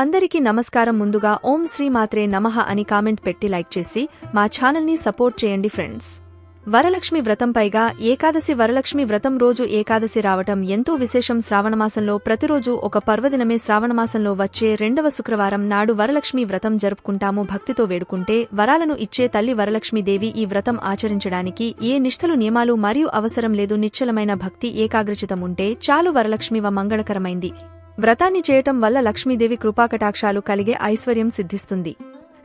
అందరికీ నమస్కారం ముందుగా ఓం శ్రీ మాత్రే నమః అని కామెంట్ పెట్టి లైక్ చేసి మా ఛానల్ని సపోర్ట్ చేయండి ఫ్రెండ్స్. వరలక్ష్మి వ్రతం పైగా ఏకాదశి వరలక్ష్మి వ్రతం రోజు ఏకాదశి రావటం ఎంతో విశేషం. శ్రావణమాసంలో ప్రతిరోజు ఒక పర్వదినమే శ్రావణమాసంలో వచ్చే రెండవ శుక్రవారం నాడు వరలక్ష్మి వ్రతం జరుపుకుంటాము. భక్తితో వేడుకుంటే వరాలను ఇచ్చే తల్లి వరలక్ష్మీదేవి ఈ వ్రతం ఆచరించడానికి ఏ నిష్ఠలు నియమాలు మరియు అవసరం లేదు. నిశ్చలమైన భక్తి ఏకాగ్రచితం ఉంటే చాలు వరలక్ష్మివ మంగళకరమైంది. వ్రతాన్ని చేయటం వల్ల లక్ష్మీదేవి కృపాకటాక్షాలు కలిగే ఐశ్వర్యం సిద్ధిస్తుంది.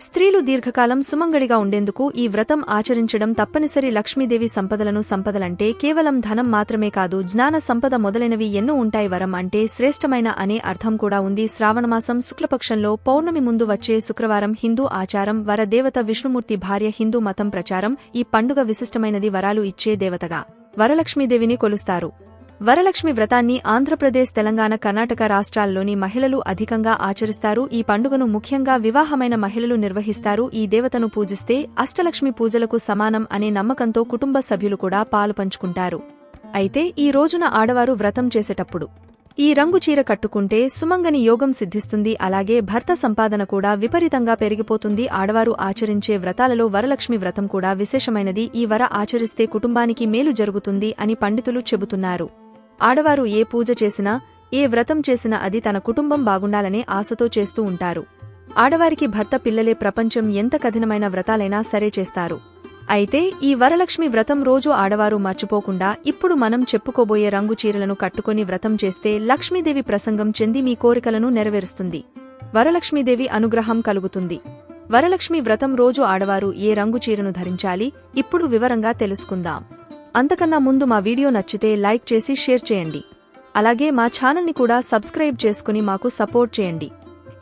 స్త్రీలు దీర్ఘకాలం సుమంగడిగా ఉండేందుకు ఈ వ్రతం ఆచరించడం తప్పనిసరి లక్ష్మీదేవి సంపదలను సంపదలంటే కేవలం ధనం మాత్రమే కాదు జ్ఞాన సంపద మొదలైనవి ఎన్నో ఉంటాయి వరం అంటే శ్రేష్టమైన అనే అర్థం కూడా ఉంది. శ్రావణమాసం శుక్లపక్షంలో పౌర్ణమి ముందు వచ్చే శుక్రవారం హిందూ ఆచారం వరదేవత విష్ణుమూర్తి భార్య హిందూ మతం ప్రచారం ఈ పండుగ విశిష్టమైనది వరాలు ఇచ్చే దేవతగా. వరలక్ష్మీదేవిని కొలుస్తారు. వరలక్ష్మి వ్రతాన్ని ఆంధ్రప్రదేశ్ తెలంగాణ కర్ణాటక రాష్ట్రాల్లోని మహిళలు అధికంగా ఆచరిస్తారు. ఈ పండుగను ముఖ్యంగా వివాహమైన మహిళలు నిర్వహిస్తారు. ఈ దేవతను పూజిస్తే అష్టలక్ష్మి పూజలకు సమానం అనే నమ్మకంతో కుటుంబ సభ్యులు కూడా పాలు పంచుకుంటారు. అయితే ఈ రోజున ఆడవారు వ్రతం చేసేటప్పుడు ఈ రంగు చీర కట్టుకుంటే సుమంగని యోగం సిద్ధిస్తుంది. అలాగే భర్త సంపాదన కూడా విపరీతంగా పెరిగిపోతుంది. ఆడవారు ఆచరించే వ్రతాలలో వరలక్ష్మి వ్రతం కూడా విశేషమైనది. ఈ వర ఆచరిస్తే కుటుంబానికి మేలు జరుగుతుంది అని పండితులు చెబుతున్నారు. ఆడవారు ఏ పూజ చేసినా ఏ వ్రతం చేసినా అది తన కుటుంబం బాగుండాలనే ఆశతో చేస్తూ ఉంటారు. ఆడవారికి భర్త పిల్లలే ప్రపంచం ఎంత కఠినమైన వ్రతాలైనా సరే చేస్తారు. అయితే ఈ వరలక్ష్మి వ్రతం రోజు ఆడవారు మర్చిపోకుండా ఇప్పుడు మనం చెప్పుకోబోయే రంగు చీరలను కట్టుకొని వ్రతం చేస్తే లక్ష్మీదేవి ప్రసంగం చెంది మీ కోరికలను నెరవేరుస్తుంది. వరలక్ష్మీదేవి అనుగ్రహం కలుగుతుంది. వరలక్ష్మి వ్రతం రోజు ఆడవారు ఏ రంగు చీరను ధరించాలి ఇప్పుడు వివరంగా తెలుసుకుందాం. అంతకన్నా ముందు మా వీడియో నచ్చితే లైక్ చేసి షేర్ చేయండి. అలాగే మా ఛానల్ని కూడా సబ్స్క్రైబ్ చేసుకుని మాకు సపోర్ట్ చేయండి.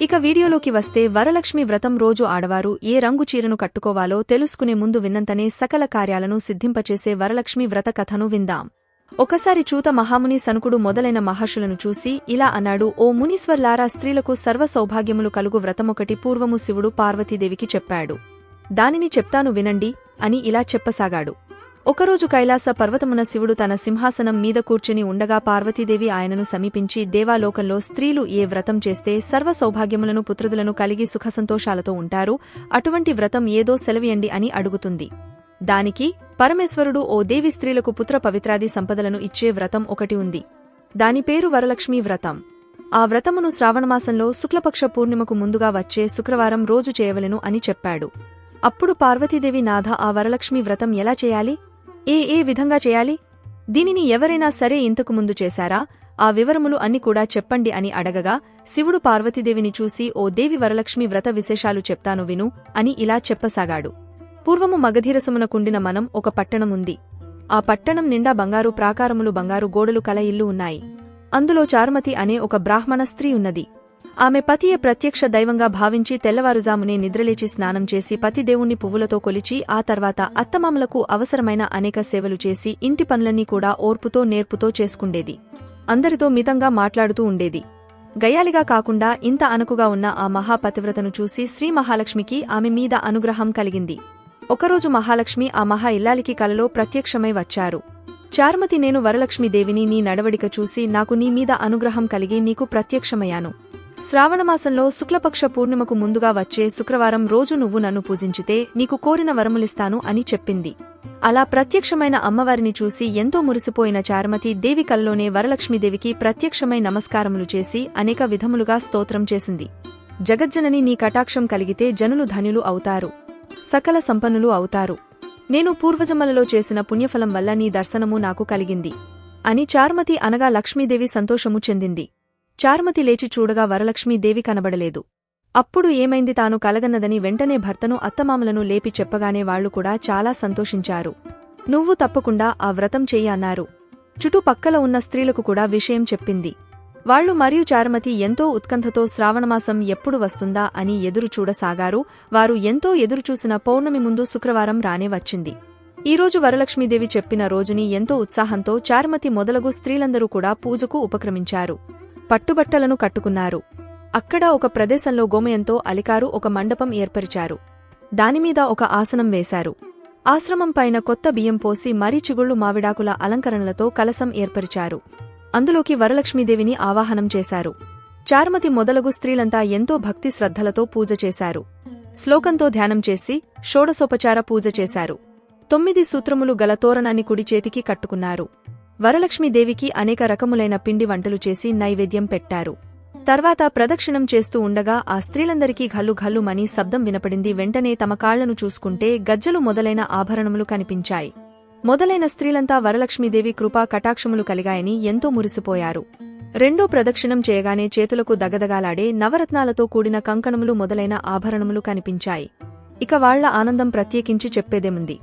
ఇక వీడియోలోకి వస్తే వరలక్ష్మి వ్రతం రోజు ఆడవారు ఏ రంగు చీరను కట్టుకోవాలో తెలుసుకునే ముందు విన్నంతనే సకల కార్యాలను సిద్ధింపచేసే వరలక్ష్మి వ్రత కథను విందాం. ఒకసారి చూత మహాముని సనుకుడు మొదలైన మహర్షులను చూసి ఇలా అన్నాడు ఓ మునీశ్వర్లారా స్త్రీలకు సర్వ సౌభాగ్యములు కలుగు వ్రతమొకటి పూర్వము శివుడు పార్వతీదేవికి చెప్పాడు. దానిని చెప్తాను వినండి అని ఇలా చెప్పసాగాడు. ఒకరోజు కైలాస పర్వతమున శివుడు తన సింహాసనం మీద కూర్చుని ఉండగా పార్వతీదేవి ఆయనను సమీపించి దేవాలోకంలో స్త్రీలు ఏ వ్రతం చేస్తే సర్వ సౌభాగ్యములను పుత్రుదులను కలిగి సుఖసంతోషాలతో ఉంటారు అటువంటి వ్రతం ఏదో సెలవియండి అని అడుగుతుంది. దానికి పరమేశ్వరుడు ఓ దేవి స్త్రీలకు పుత్ర పవిత్రాది సంపదలను ఇచ్చే వ్రతం ఒకటి ఉంది. దాని పేరు వరలక్ష్మీ వ్రతం. ఆ వ్రతమును శ్రావణమాసంలో శుక్లపక్ష పూర్ణిమకు ముందుగా వచ్చే శుక్రవారం రోజు చేయవలెను అని చెప్పాడు. అప్పుడు పార్వతీదేవి నాథ ఆ వరలక్ష్మి వ్రతం ఎలా చేయాలి? ఏ ఏ విధంగా చేయాలి? దీనిని ఎవరైనా సరే ఇంతకు ముందు చేశారా? ఆ వివరములు అన్ని కూడా చెప్పండి అని అడగగా శివుడు పార్వతీదేవిని చూసి ఓ దేవి వరలక్ష్మి వ్రత విశేషాలు చెప్తాను విను అని ఇలా చెప్పసాగాడు. పూర్వము మగధీరసమునకుండిన మనం ఒక పట్టణముంది. ఆ పట్టణం నిండా బంగారు ప్రాకారములు బంగారు గోడలు కల ఇల్లు ఉన్నాయి. అందులో చారుమతి అనే ఒక బ్రాహ్మణ స్త్రీ ఉన్నది. ఆమె పతియే ప్రత్యక్ష దైవంగా భావించి తెల్లవారుజామునే నిద్రలేచి స్నానం చేసి పతిదేవుణ్ణి పువ్వులతో కొలిచి ఆ తర్వాత అత్తమామలకు అవసరమైన అనేక సేవలు చేసి ఇంటి పనులన్నీ కూడా ఓర్పుతో నేర్పుతో చేసుకుండేది. అందరితో మితంగా మాట్లాడుతూ ఉండేది. గయాలిగా కాకుండా ఇంత అనుకుగా ఉన్న ఆ మహాపతివ్రతను చూసి శ్రీ మహాలక్ష్మికి ఆమె మీద అనుగ్రహం కలిగింది. ఒకరోజు మహాలక్ష్మి ఆ మహా ఇల్లాలికి కలలో ప్రత్యక్షమై వచ్చారు. చార్మతి నేను వరలక్ష్మీదేవిని నీ నడవడిక చూసి నాకు నీ మీద అనుగ్రహం కలిగి నీకు ప్రత్యక్షమయ్యాను. శ్రావణమాసంలో శుక్లపక్ష పూర్ణిమకు ముందుగా వచ్చే శుక్రవారం రోజు నువ్వు నన్ను పూజించితే నీకు కోరిన వరములిస్తాను అని చెప్పింది. అలా ప్రత్యక్షమైన అమ్మవారిని చూసి ఎంతో మురిసిపోయిన చార్మతి దేవి కల్లోనే వరలక్ష్మీదేవికి ప్రత్యక్షమై నమస్కారములు చేసి అనేక విధములుగా స్తోత్రం చేసింది. జగజ్జనని నీ కటాక్షం కలిగితే జనులు ధనులు అవుతారు. సకల సంపన్నులు అవుతారు. నేను పూర్వజన్మలలో చేసిన పుణ్యఫలం వల్ల నీ దర్శనము నాకు కలిగింది. అని చార్మతి అనగా లక్ష్మీదేవి సంతోషము చెందింది. చార్మతి లేచి చూడగా వరలక్ష్మీదేవి కనబడలేదు. అప్పుడు ఏమైంది తాను కలగన్నదని వెంటనే భర్తను అత్తమామలను లేపి చెప్పగానే వాళ్ళు కూడా చాలా సంతోషించారు. నువ్వు తప్పకుండా ఆ వ్రతం చెయ్యి అన్నారు. చుట్టుపక్కల ఉన్న స్త్రీలకు కూడా విషయం చెప్పింది. వాళ్ళు మరియు చారుమతి ఎంతో ఉత్కంఠతో శ్రావణమాసం ఎప్పుడు వస్తుందా అని ఎదురు చూడసాగారు వారు ఎంతో ఎదురుచూసిన పౌర్ణమి ముందు శుక్రవారం రానే వచ్చింది. ఈరోజు వరలక్ష్మీదేవి చెప్పిన రోజుని ఎంతో ఉత్సాహంతో చారుమతి మొదలగు స్త్రీలందరూ కూడా పూజకు ఉపక్రమించారు. పట్టుబట్టలను కట్టుకున్నారు. అక్కడ ఒక ప్రదేశంలో గోమయంతో అలికారు ఒక మండపం ఏర్పరిచారు. దానిమీద ఒక ఆసనం వేశారు. ఆశ్రమం పైన కొత్త బియ్యం పోసి మరీ చిగుళ్ళు మావిడాకుల అలంకరణలతో కలసం ఏర్పరిచారు. అందులోకి వరలక్ష్మీదేవిని ఆవాహనం చేశారు. చార్మతి మొదలగు స్త్రీలంతా ఎంతో భక్తి శ్రద్ధలతో పూజ చేశారు. శ్లోకంతో ధ్యానం చేసి షోడసోపచార పూజ చేశారు. తొమ్మిది సూత్రములు గల తోరణాన్ని కుడి చేతికి కట్టుకున్నారు. వరలక్ష్మీదేవికి అనేక రకములైన పిండి వంటలు చేసి నైవేద్యం పెట్టారు. తర్వాత ప్రదక్షిణం చేస్తూ ఉండగా ఆ స్త్రీలందరికీ ఘల్లు ఘల్లుమని శబ్దం వినపడింది. వెంటనే తమ కాళ్ళను చూసుకుంటే గజ్జలు మొదలైన ఆభరణములు కనిపించాయి. మొదలైన స్త్రీలంతా వరలక్ష్మీదేవి కృపా కటాక్షములు కలిగాయని ఎంతో మురిసిపోయారు. రెండో ప్రదక్షిణం చేయగానే చేతులకు దగదగాలాడే నవరత్నాలతో కూడిన కంకణములు మొదలైన ఆభరణములు కనిపించాయి. ఇక వాళ్ళ ఆనందం ప్రత్యేకించి చెప్పేదేముంది?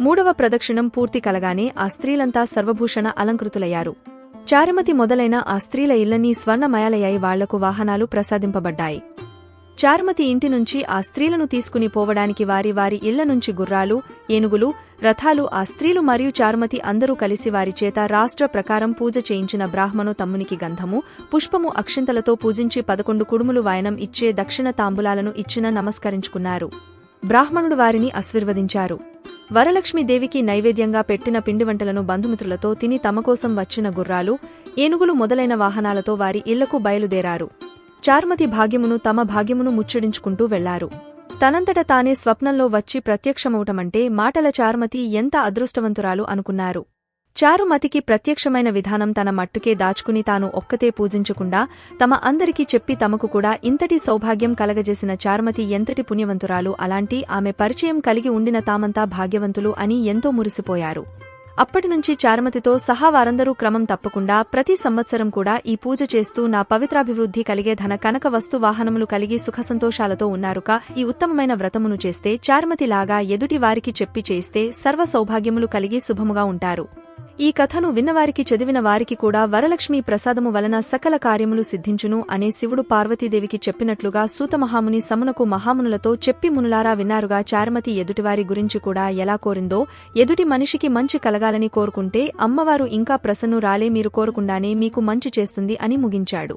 మూడవ ప్రదక్షిణం పూర్తి కలగానే ఆ స్త్రీలంతా సర్వభూషణ అలంకృతులయ్యారు. చారుమతి మొదలైన ఆ స్త్రీల ఇళ్ళన్నీ స్వర్ణమయాలయ్యాయి వాళ్ళకు వాహనాలు ప్రసాదింపబడ్డాయి. చారుమతి ఇంటి నుంచి ఆ స్త్రీలను తీసుకుని పోవడానికి వారి వారి ఇళ్ళ నుంచి గుర్రాలు ఏనుగులు రథాలు ఆ స్త్రీలు మరియు చారుమతి అందరూ కలిసి వారి చేత రాష్ట్ర ప్రకారం పూజ చేయించిన బ్రాహ్మణు తమ్మునికి గంధము పుష్పము అక్షింతలతో పూజించి పదకొండు కుడుములు వాయనం ఇచ్చే దక్షిణ తాంబులాలను ఇచ్చిన నమస్కరించుకున్నారు. బ్రాహ్మణుడు వారిని ఆశీర్వదించారు. వరలక్ష్మీదేవికి నైవేద్యంగా పెట్టిన పిండివంటలను బంధుమిత్రులతో తిని తమకోసం వచ్చిన గుర్రాలు ఏనుగులు మొదలైన వాహనాలతో వారి ఇళ్ళకు బయలుదేరారు. చార్మతి భాగ్యమును తమ భాగ్యమును ముచ్చడించుకుంటూ వెళ్ళారు. తనంతట తానే స్వప్నంలో వచ్చి ప్రత్యక్షమవటమంటే మాటల చార్మతి ఎంత అదృష్టవంతురాలు అనుకున్నారు. చారుమతికి ప్రత్యక్షమైన విధానం తన మట్టుకే దాచుకుని తాను ఒక్కతే పూజించకుండా తమ అందరికీ చెప్పి తమకు కూడా ఇంతటి సౌభాగ్యం కలగజేసిన చారుమతి ఎంతటి పుణ్యవంతురాలు అలాంటి ఆమె పరిచయం కలిగి ఉండిన తామంతా భాగ్యవంతులు అని ఎంతో మురిసిపోయారు. అప్పటినుంచి చారుమతితో సహా వారందరూ క్రమం తప్పకుండా ప్రతి సంవత్సరం కూడా ఈ పూజ చేస్తూ నా పవిత్రాభివృద్ధి కలిగే ధన కనక వస్తు వాహనములు కలిగి సుఖసంతోషాలతో ఉన్నారుక ఈ ఉత్తమమైన వ్రతమును చేస్తే చారుమతిలాగా ఎదుటి వారికి చెప్పి చేస్తే సర్వ సౌభాగ్యములు కలిగి శుభముగా ఉంటారు. ఈ కథను విన్నవారికి చదివిన వారికి కూడా వరలక్ష్మి ప్రసాదము వలన సకల కార్యములు సిద్ధించును అనే శివుడు పార్వతీదేవికి చెప్పినట్లుగా సూతమహాముని సమునకు మహామునులతో చెప్పి మునులారా విన్నారుగా చారమతి ఎదుటివారి గురించి కూడా ఎలా కోరిందో? ఎదుటి మనిషికి మంచి కలగాలని కోరుకుంటే అమ్మవారు ఇంకా ప్రసన్నురాలే మీరు కోరుకుండానే మీకు మంచి చేస్తుంది అని ముగించాడు.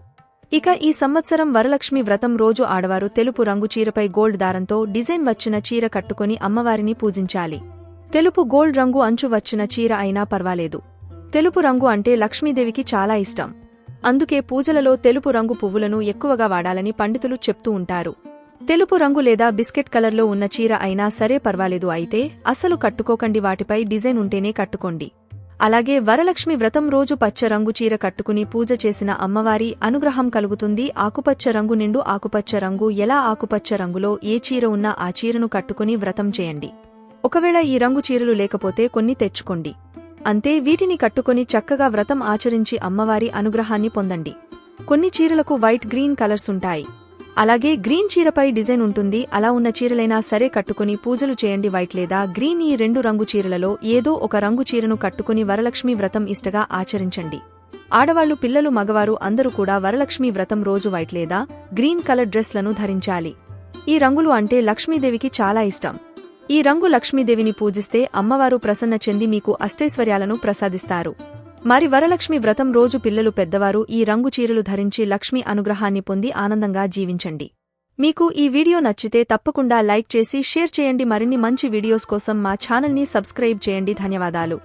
ఇక ఈ సంవత్సరం వరలక్ష్మి వ్రతం రోజు ఆడవారు తెలుపు రంగు చీరపై గోల్డ్ దారంతో డిజైన్ వచ్చిన చీర కట్టుకుని అమ్మవారిని పూజించాలి. తెలుపు గోల్డ్ రంగు అంచు వచ్చిన చీర అయినా పర్వాలేదు. తెలుపు రంగు అంటే లక్ష్మీదేవికి చాలా ఇష్టం. అందుకే పూజలలో తెలుపు రంగు పువ్వులను ఎక్కువగా వాడాలని పండితులు చెప్తూ ఉంటారు. తెలుపు రంగు లేదా బిస్కెట్ కలర్లో ఉన్న చీర అయినా సరే పర్వాలేదు అయితే అసలు కట్టుకోకండి వాటిపై డిజైన్ ఉంటేనే కట్టుకోండి. అలాగే వరలక్ష్మి వ్రతం రోజు పచ్చ రంగు చీర కట్టుకుని పూజ చేసిన అమ్మవారి అనుగ్రహం కలుగుతుంది. ఆకుపచ్చ రంగు నిండు ఆకుపచ్చ రంగు ఎలా ఆకుపచ్చ రంగులో ఏ చీర ఉన్నా ఆ చీరను కట్టుకుని వ్రతం చేయండి. ఒకవేళ ఈ రంగు చీరలు లేకపోతే కొన్ని తెచ్చుకోండి. అంతే వీటిని కట్టుకొని చక్కగా వ్రతం ఆచరించి అమ్మవారి అనుగ్రహాన్ని పొందండి. కొన్ని చీరలకు వైట్ గ్రీన్ కలర్స్ ఉంటాయి. అలాగే గ్రీన్ చీరపై డిజైన్ ఉంటుంది. అలా ఉన్న చీరలైనా సరే కట్టుకుని పూజలు చేయండి. వైట్ లేదా గ్రీన్ ఈ రెండు రంగు చీరలలో ఏదో ఒక రంగు చీరను కట్టుకుని వరలక్ష్మి వ్రతం ఇష్టగా ఆచరించండి. ఆడవాళ్ళు పిల్లలు మగవారు అందరూ కూడా వరలక్ష్మి వ్రతం రోజు వైట్ లేదా గ్రీన్ కలర్ డ్రెస్లను ధరించాలి. ఈ రంగులు అంటే లక్ష్మీదేవికి చాలా ఇష్టం. ఈ రంగు లక్ష్మీదేవిని పూజిస్తే అమ్మవారు ప్రసన్న చెంది మీకు అష్టైశ్వర్యాలను ప్రసాదిస్తారు. మరి వరలక్ష్మి వ్రతం రోజు పిల్లలు పెద్దవారు ఈ రంగు చీరలు ధరించి లక్ష్మి అనుగ్రహాన్ని పొంది ఆనందంగా జీవించండి. మీకు ఈ వీడియో నచ్చితే తప్పకుండా లైక్ చేసి షేర్ చేయండి. మరిన్ని మంచి వీడియోస్ కోసం మా ఛానల్ని సబ్స్క్రైబ్ చేయండి. ధన్యవాదాలు.